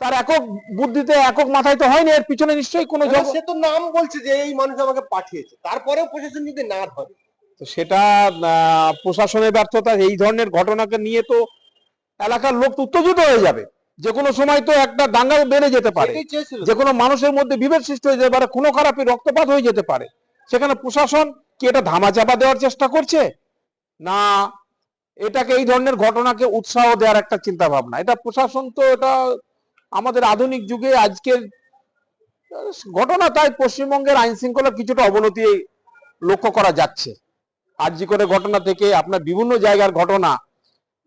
তার একক বুদ্ধিতে একক মাথায় তো হয়নি এর পিছনে নিশ্চয়ই কোনো সে তো নাম বলছে যে এই মানুষ আমাকে পাঠিয়েছে। তারপরেও প্রশাসন যদি না ধরে। তো সেটা প্রশাসনের ব্যর্থতা এই ধরনের ঘটনাকে নিয়ে তো এলাকার লোক উত্তেজিত হয়ে যাবে। যে কোনো সময় তো একটা দাঙ্গা বেড়ে যেতে পারে। যে কোনো মানুষের মধ্যে বিভেদ সৃষ্টি হয়ে যেতে পারে খুনো খারাপি রক্তপাত হয়ে যেতে পারে। সেখানে প্রশাসন কি এটা ধামাচাপা দেওয়ার চেষ্টা করছে? না এটাকে এই ধরনের ঘটনাকে উৎসাহ দেওয়ার একটা চিন্তা ভাবনা এটা প্রশাসন তো এটা আমাদের আধুনিক যুগে আজকের ঘটনা তাই পশ্চিমবঙ্গের আইন শৃঙ্খলার কিছুটা অবনতি লক্ষ্য করা যাচ্ছে। আরজি করে ঘটনা থেকে আপনার বিভিন্ন জায়গার ঘটনা,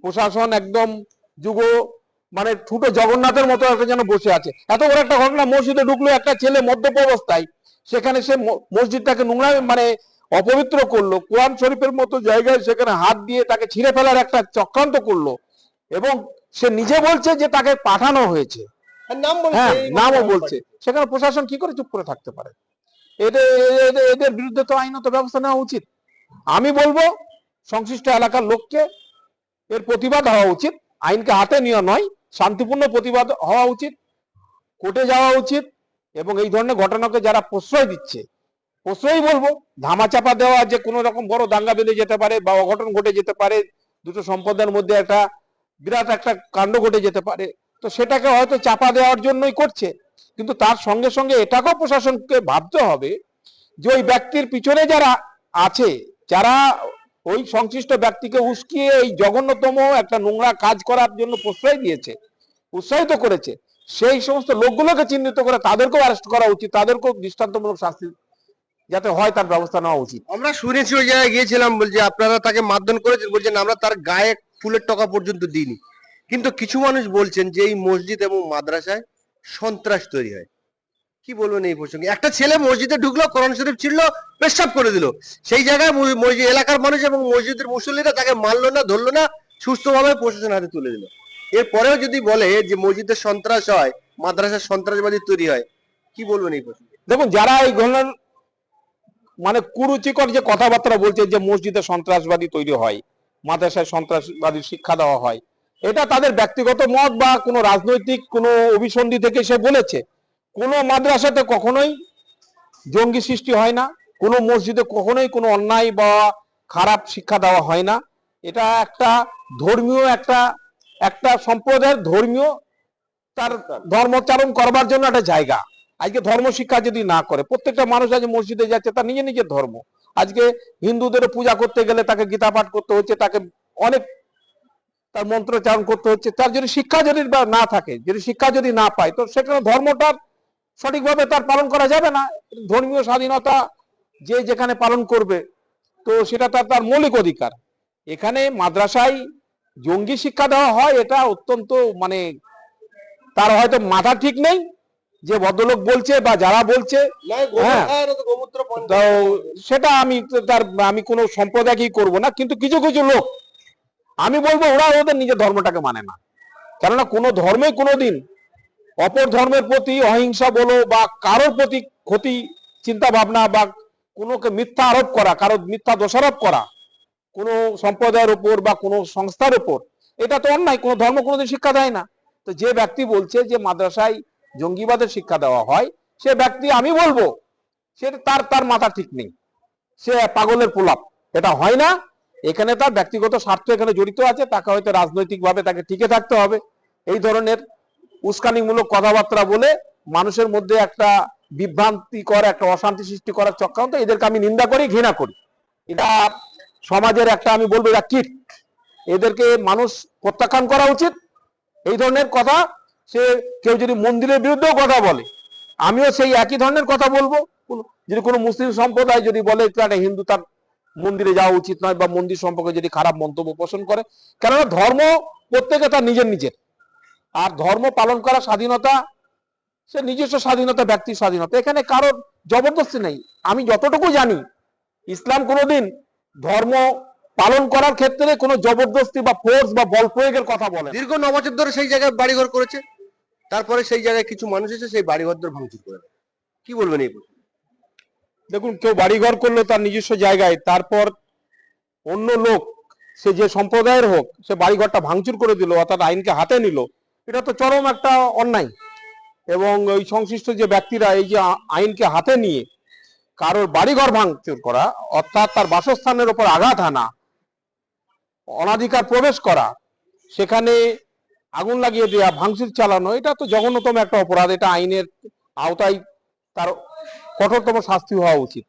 প্রশাসন একদম যুগ মানে ঠুটো জগন্নাথের মতো একটা যেন বসে আছে। এত বড় একটা ঘটনা, মসজিদে ঢুকলো একটা ছেলে মদ্যপ অবস্থায়, সেখানে সে মসজিদটাকে নোংরা মানে অপবিত্র করল, কোরআন শরীফের মতো জায়গায় সেখানে হাত দিয়ে তাকে ছিঁড়ে ফেলার একটা চক্রান্ত করল এবং সে নিজে বলছে যে তাকে পাঠানো হয়েছে। হ্যাঁ নামও বলছে। সেখানে প্রশাসন কি করে চুপ করে থাকতে পারে? এদের এদের- বিরুদ্ধে তো আইনত ব্যবস্থা নেওয়া উচিত। আমি বলব সংশ্লিষ্ট এলাকার লোককে এর প্রতিবাদ হওয়া উচিত। আইনকে হাতে নেওয়া নয় শান্তিপূর্ণ প্রতিবাদ হওয়া উচিত কোর্টে যাওয়া উচিত এবং এই ধরনের ঘটনাকে যারা প্রশ্রয় দিচ্ছে প্রশ্রয় বলব ধামাচাপা দেওয়া যে কোনো রকম বড় দাঙ্গা বেঁধে যেতে পারে বা অঘটন ঘটে যেতে পারে দুটো সম্প্রদায়ের মধ্যে একটা বিরাট একটা কাণ্ড ঘটে যেতে পারে। তো সেটাকে হয়তো চাপা দেওয়ার জন্যই করছে। কিন্তু তার সঙ্গে সঙ্গে এটাকেও প্রশাসনকে ভাবতে হবে যে ওই ব্যক্তির পিছনে যারা আছে, যারা ওই সংশ্লিষ্ট ব্যক্তিকে উস্কিয়ে এই জঘন্যতম একটা নোংরা কাজ করার জন্য প্রশ্রয় দিয়েছে, উৎসাহিত করেছে, সেই সমস্ত লোকগুলোকে চিহ্নিত করে তাদেরকেও অ্যারেস্ট করা উচিত, তাদেরকেও দৃষ্টান্তমূলক শাস্তি যাতে হয় তার ব্যবস্থা নেওয়া উচিত। আমরা শুনেছি ওই জায়গায় গিয়েছিলাম বলছে আপনারা তাকে মারধর করেছেন, বলছেন আমরা তার গায়ে ফুলের টাকা পর্যন্ত দিইনি। কিন্তু কিছু মানুষ বলছেন যে এই মসজিদ এবং মাদ্রাসায় সন্ত্রাস তৈরি হয়। কি বলবেন এই প্রসঙ্গে? একটা ছেলে মসজিদে ঢুকলো, কোরআন শরীফ ছিড়লো, পেশাব করে দিল। সেই জায়গায় মসজিদ এলাকার মানুষ এবং মসজিদের মুসল্লিরা তাকে মারলো না, ধরলো না, সুস্থভাবে প্রশাসন হাতে তুলে দিল। এরপরেও যদি বলে যে মসজিদের সন্ত্রাস হয় মাদ্রাসার সন্ত্রাসবাদী তৈরি হয়, কি বলবেন এই প্রসঙ্গে? দেখুন, যারা এই ধরনের মানে কুরুচিকর যে কথাবার্তা বলছে যে মসজিদে সন্ত্রাসবাদী তৈরি হয় মাদ্রাসায় সন্ত্রাসবাদী শিক্ষা দেওয়া হয়। এটা তাদের ব্যক্তিগত মত বা কোনো রাজনৈতিক কোনো অভিসন্ধি থেকে সে বলেছে। কোনো মাদ্রাসাতে কখনোই জঙ্গি সৃষ্টি হয় না, কোনো মসজিদে কখনোই কোনো অন্যায় বা খারাপ শিক্ষা দেওয়া হয় না। এটা একটা ধর্মীয় একটা একটা সম্প্রদায়ের ধর্মীয় তার ধর্মচারণ করবার জন্য একটা জায়গা। আজকে ধর্ম শিক্ষা যদি না করে, প্রত্যেকটা মানুষ আজ মসজিদে যাচ্ছে, তার নিজের নিজের ধর্ম। আজকে হিন্দুদের পূজা করতে গেলে তাকে গীতা পাঠ করতে হচ্ছে, তাকে অনেক তার মন্ত্রোচ্চারণ করতে হচ্ছে, তার যদি শিক্ষা যদি না থাকে, যদি শিক্ষা যদি না পায়, তো সেখানে ধর্মটার সঠিকভাবে তার পালন করা যাবে না। ধর্মীয় স্বাধীনতা যে যেখানে পালন করবে, তো সেটা তার তার মৌলিক অধিকার। এখানে মাদ্রাসায় জঙ্গি শিক্ষা দেওয়া হয়, এটা অত্যন্ত মানে তার হয়তো মাথা ঠিক নেই যে ভদ্রলোক বলছে বা যারা বলছে হ্যাঁ। তো। সেটা আমি তার আমি কোনো সম্প্রদায়কেই করব না কিন্তু কিছু কিছু লোক আমি বলব ওরা ওদের নিজের ধর্মটাকে মানে না কেননা কোনো ধর্মে কোনোদিন অপর ধর্মের প্রতি অহিংসা বলো বা কারোর প্রতি ক্ষতি চিন্তা ভাবনা বা কোনোকে মিথ্যা আরোপ করা কারও মিথ্যা দোষারোপ করা কোনো সম্প্রদায়ের উপর বা কোনো সংস্থার উপর এটা তো অন্যায় কোনো ধর্ম কোনোদিন শিক্ষা দেয় না তো যে ব্যক্তি বলছে যে মাদ্রাসায় জঙ্গিবাদের শিক্ষা দেওয়া হয়, সে ব্যক্তি, আমি বলব, সে তার তার মাথা ঠিক নেই। সে পাগলের প্রলাপ এটা হয় না। এখানে তার ব্যক্তিগত স্বার্থ এখানে জড়িত আছে, তাকে হয়তো রাজনৈতিকভাবে তাকে টিকে থাকতে হবে। এই ধরনের উস্কানিমূলক কথাবার্তা বলে মানুষের মধ্যে একটা বিভ্রান্তিকর, একটা অশান্তি সৃষ্টি করার চক্রান্ত, এদেরকে আমি নিন্দা করি, ঘৃণা করি। এটা সমাজের একটা, আমি বলব এটা কীট। এদেরকে মানুষ প্রত্যাখ্যান করা উচিত। এই ধরনের কথা সে কেউ যদি মন্দিরের বিরুদ্ধেও কথা বলে, আমিও সেই একই ধরনের কথা বলব। যদি কোনো মুসলিম সম্প্রদায় যদি বলে একটা হিন্দু, তার মন্দিরে যাওয়া উচিত নয় বা মন্দির সম্পর্কে যদি খারাপ মন্তব্য পোষণ করে। কেননা ধর্ম প্রত্যেকে তার নিজের নিজের। আর ধর্ম পালন করার স্বাধীনতা, সে নিজস্ব স্বাধীনতা, ব্যক্তির স্বাধীনতা। এখানে কারোর জবরদস্তি নেই। আমি যতটুকু জানি, ইসলাম কোনোদিন ধর্ম পালন করার ক্ষেত্রে কোনো জবরদস্তি বা ফোর্স বা বল প্রয়োগের কথা বলে দীর্ঘ ন বছর ধরে সেই জায়গায় বাড়িঘর করেছে। তারপরে সেই জায়গায় কিছু মানুষ এসে সেই বাড়িঘর ভাঙচুর করে। কি বলবেন এই? দেখুন, কেউ বাড়িঘর করল তার নিজস্ব জায়গায়, তারপর অন্য লোক, সে যে সম্প্রদায়ের হোক, সে বাড়িঘরটা ভাঙচুর করে দিল, অর্থাৎ আইনকে হাতে নিল, এটা তো চরম একটা অন্যায় এবং ওই সংশ্লিষ্ট যে ব্যক্তিরা, এই যে আইনকে হাতে নিয়ে কারোর বাড়িঘর ভাঙচুর করা, অর্থাৎ তার বাসস্থানের উপর আঘাত হানা অনাধিকার প্রবেশ করা, সেখানে আগুন লাগিয়ে দেওয়া ভাঙচুর চালানো, এটা তো জঘন্যতম একটা অপরাধ, এটা আইনের আওতায় তার কঠোরতম শাস্তি হওয়া উচিত।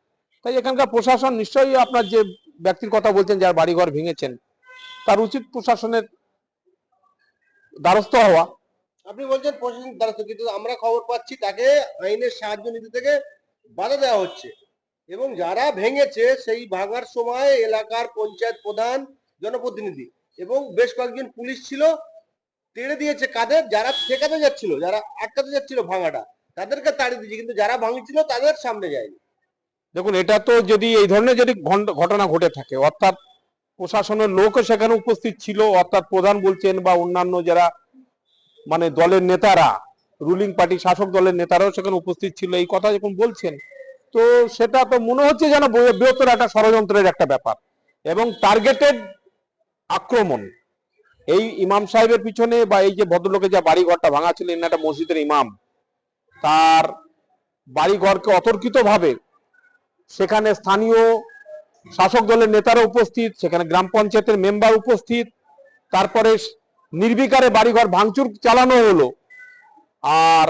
তাই এখানকার প্রশাসন নিশ্চয়ই আপনার যে ব্যক্তির কথা বলছেন, যার বাড়িঘর ভেঙেছেন, তার উচিত প্রশাসনের দ্বারস্থ হওয়া। আপনি বলছেন প্রশাসন দ্বারস্থ, কিন্তু আমরা খবর পাচ্ছি তাকে আইনের সাহায্য নিতে থেকে বাধা দেওয়া হচ্ছে। এবং যারা ভেঙেছে, সেই ভাঙার সময় এলাকার পঞ্চায়েত প্রধান, জনপ্রতিনিধি এবং বেশ কয়েকজন পুলিশ ছিল তেড়ে দিয়েছে কাদের? যারা ঠেকাতে যাচ্ছিল, যারা আটকাতে যাচ্ছিল ভাঙাটা, তাদেরকে তাড়িয়ে দিয়েছে। কিন্তু যারা ভাঙছিল, তাদের সামনে যায়নি। দেখুন, এটা তো যদি এই ধরনের যদি ঘটনা ঘটে থাকে, অর্থাৎ প্রশাসনের লোকও সেখানে উপস্থিত ছিল, অর্থাৎ প্রধান বলছেন বা অন্যান্য যারা মানে দলের নেতারা রুলিং পার্টি শাসক দলের নেতারাও সেখানে উপস্থিত ছিল। এই কথা যখন বলছেন, তো সেটা তো মনে হচ্ছে যেন বৃহত্তর একটা ষড়যন্ত্রের একটা ব্যাপার। এবং টার্গেটেড আক্রমণ এই ইমাম সাহেবের পিছনে বা এই যে ভদ্রলোকের যা বাড়ি ঘরটা ভাঙা ছিল একটা মসজিদের ইমাম। তার বাড়ি ঘরকে অতর্কিত ভাবে সেখানে স্থানীয় শাসক দলের নেতারা উপস্থিত, সেখানে গ্রাম পঞ্চায়েতের মেম্বার উপস্থিত, তারপরে নির্বিকারে বাড়িঘর ভাঙচুর চালানো হলো। আর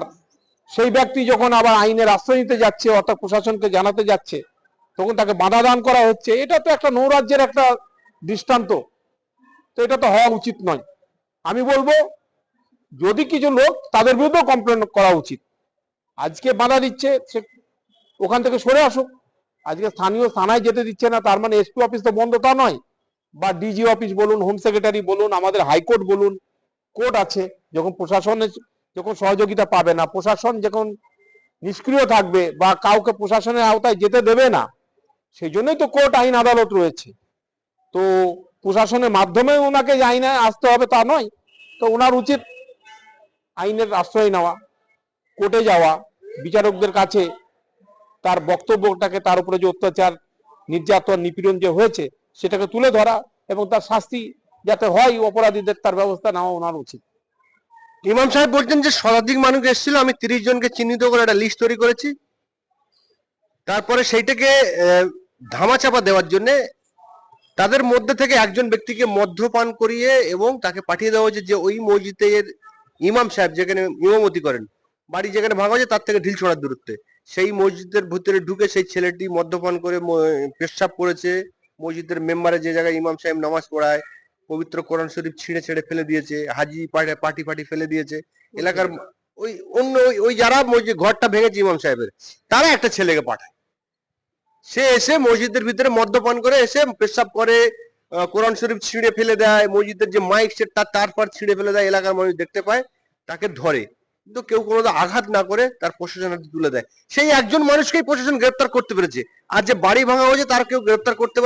সেই ব্যক্তি যখন আবার আইনের আশ্রয় নিতে যাচ্ছে, অর্থাৎ প্রশাসনকে জানাতে যাচ্ছে, তখন তাকে বাধা দান করা হচ্ছে। এটা তো একটা নৌরাজ্যের একটা দৃষ্টান্ত। তো এটা তো হওয়া উচিত নয়। আমি বলব, যদি কিছু লোক তাদের বিরুদ্ধেও কমপ্লেন করা উচিত। আজকে বাধা দিচ্ছে, সে ওখান থেকে সরে আসুক। আজকে স্থানীয় থানায় যেতে দিচ্ছে না, তার মানে এসপি অফিস তো বন্ধ তা নয়। বা ডিজি অফিস বলুন হোম সেক্রেটারি বলুন, আমাদের হাইকোর্ট বলুন কোর্ট আছে। যখন প্রশাসনের, যখন সহযোগিতা পাবে না, প্রশাসন যখন নিষ্ক্রিয় থাকবে বা কাউকে প্রশাসনের আওতায় যেতে দেবে না, সেই জন্যই তো কোর্ট আইন আদালত রয়েছে। তো প্রশাসনের মাধ্যমে ওনাকে যে আইনে আসতে হবে তা নয়, তো ওনার উচিত আইনের আশ্রয় নেওয়া, কোর্টে যাওয়া, বিচারকদের কাছে তার বক্তব্যটাকে, তার উপরে যে অত্যাচার, নির্যাতন, নিপীড়ন যে হয়েছে, সেটাকে তুলে ধরা এবং তার শাস্তি যাতে হয়, অপরাধীদের তার ব্যবস্থা নেওয়া ওনার উচিত। ইমাম সাহেব বলছেন যে শতাধিক মানুষ এসেছিল, আমি তিরিশ জনকে চিহ্নিত করে একটা লিস্ট তৈরি করেছি। তারপরে সেইটাকে ধামাচাপা দেওয়ার জন্য তাদের মধ্যে থেকে একজন ব্যক্তিকে মদ্যপান করিয়ে এবং তাকে পাঠিয়ে দেওয়া হয়েছে যে ওই মসজিদের ইমাম সাহেব যেখানে ইমামতি করেন। বাড়ি যেখানে ভাঙা হয়েছে তার থেকে ঢিল ছড়ার দূরত্বে। সেই মসজিদের ভিতরে ঢুকে সেই ছেলেটি মদ্যপান করে পেশাব করেছে। মসজিদের মেম্বারে যে জায়গায় ইমাম সাহেব নামাজ পড়ায় পবিত্র কোরআন শরীফ ছিঁড়ে ছিঁড়ে ফেলে দিয়েছে হাজি পাটে- পাটি পাটি ফেলে দিয়েছে। এলাকার ওই অন্য ওই- ওই যারা মসজিদ ঘরটা ভেঙেছে ইমাম সাহেবের তারা একটা ছেলেকে পাঠায়। সে এসে মসজিদের ভিতরে মদ্যপান করে, এসে পেশাব করে কোরআন শরীফ ছিঁড়ে ফেলে দেয়, মসজিদের যে মাইক সে তার তারপর ছিঁড়ে ফেলে দেয়, এলাকার মানুষ দেখতে পায়, তাকে ধরে। কিন্তু কেউ কোনো আঘাত না করে তার প্রশাসনের তুলে দেয়। সেই একজন মানুষকেই প্রশাসন গ্রেপ্তার করতে পেরেছে। আর যে বাড়ি ভাঙা হয়েছে তার কেউ গ্রেপ্তার করতে পারে